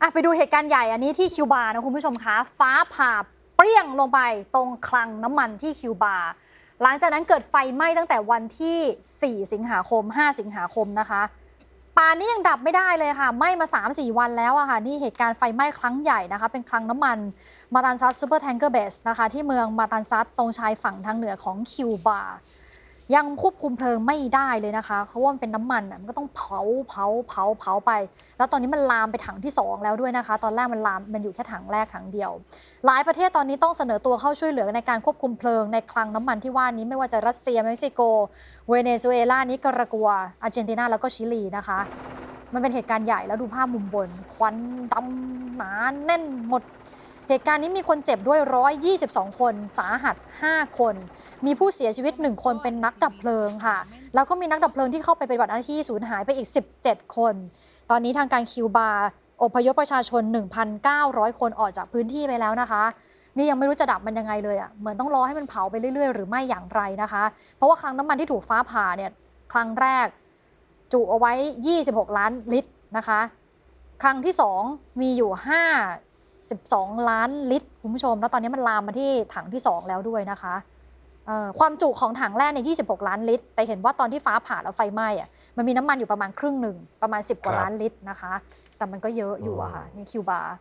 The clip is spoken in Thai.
อะไปดูเหตุการณ์ใหญ่อันนี้ที่คิวบานะคุณผู้ชมคะ ฟ้าผ่าเปรี้ยงลงไปตรงคลังน้ำมันที่คิวบา หลังจากนั้นเกิดไฟไหม้ตั้งแต่วันที่ 4 สิงหาคม 5 สิงหาคมนะคะป่านนี้ยังดับไม่ได้เลยค่ะไหม้มา 3-4 วันแล้วอะค่ะ นี่เหตุการณ์ไฟไหม้ครั้งใหญ่นะคะ เป็นคลังน้ำมันมาตันซัสซูเปอร์แทงเกอร์เบสนะคะ ที่เมืองมาตันซัสตรงชายฝั่งทางเหนือของคิวบา ยังควบคุมเพลิงไม่ได้เลยนะคะเพราะว่ามันเป็นน้ำมันอะมันก็ต้องเผาเผาเผาเผาไป แล้วตอนนี้มันลามไปถังที่ 2 แล้วด้วยนะคะ ตอนแรกมันลามมันอยู่แค่ถังแรกถังเดียว หลายประเทศตอนนี้ต้องเสนอตัวเข้าช่วยเหลือในการควบคุมเพลิงในคลังน้ำมันที่ว่านี้ไม่ว่าจะรัสเซียเม็กซิโก เวเนซุเอลานิการากัว อาร์เจนตินาแล้วก็ชิลีนะคะ มันเป็นเหตุการณ์ใหญ่แล้วดูภาพมุมบน ควันดำหนาแน่นหมด เหตุการณ์นี้มีคนเจ็บด้วย 122 คน สาหัส 5 คน มีผู้เสียชีวิต 1 คนเป็นนักดับเพลิงค่ะ แล้วก็มีนักดับเพลิงที่เข้าไปปฏิบัติหน้าที่สูญหายไปอีก 17 คน ตอนนี้ทางการคิวบาอพยพประชาชน 1,900 คนออกจากพื้นที่ไปแล้วนะคะ นี่ยังไม่รู้จะดับมันยังไงเลยอะ่ะ เหมือนต้องรอให้มันเผาไปเรื่อยๆ หรือไม่อย่างไรนะคะ เพราะว่าคลังน้ำมันที่ถูกฟ้าผ่าเนี่ยครั้งแรก จุเอาไว้ 26 ล้านลิตรนะคะ ครั้งที่ 2 มีอยู่ 52 ล้านลิตรคุณผู้ชม แล้วตอนนี้มันลามมาที่ถังที่ 2 แล้วด้วยนะคะเอ่อความจุของถังแรกในย26 ล้านลิตร แต่เห็นว่าตอนที่ฟ้าผ่าแล้วไฟไหม้อะมันมีน้ำมันอยู่ประมาณครึ่งหนึ่งประมาณ 10 กว่าครับล้านลิตรนะคะ แต่มันก็เยอะอยู่อะค่ะนี่คิวบาร์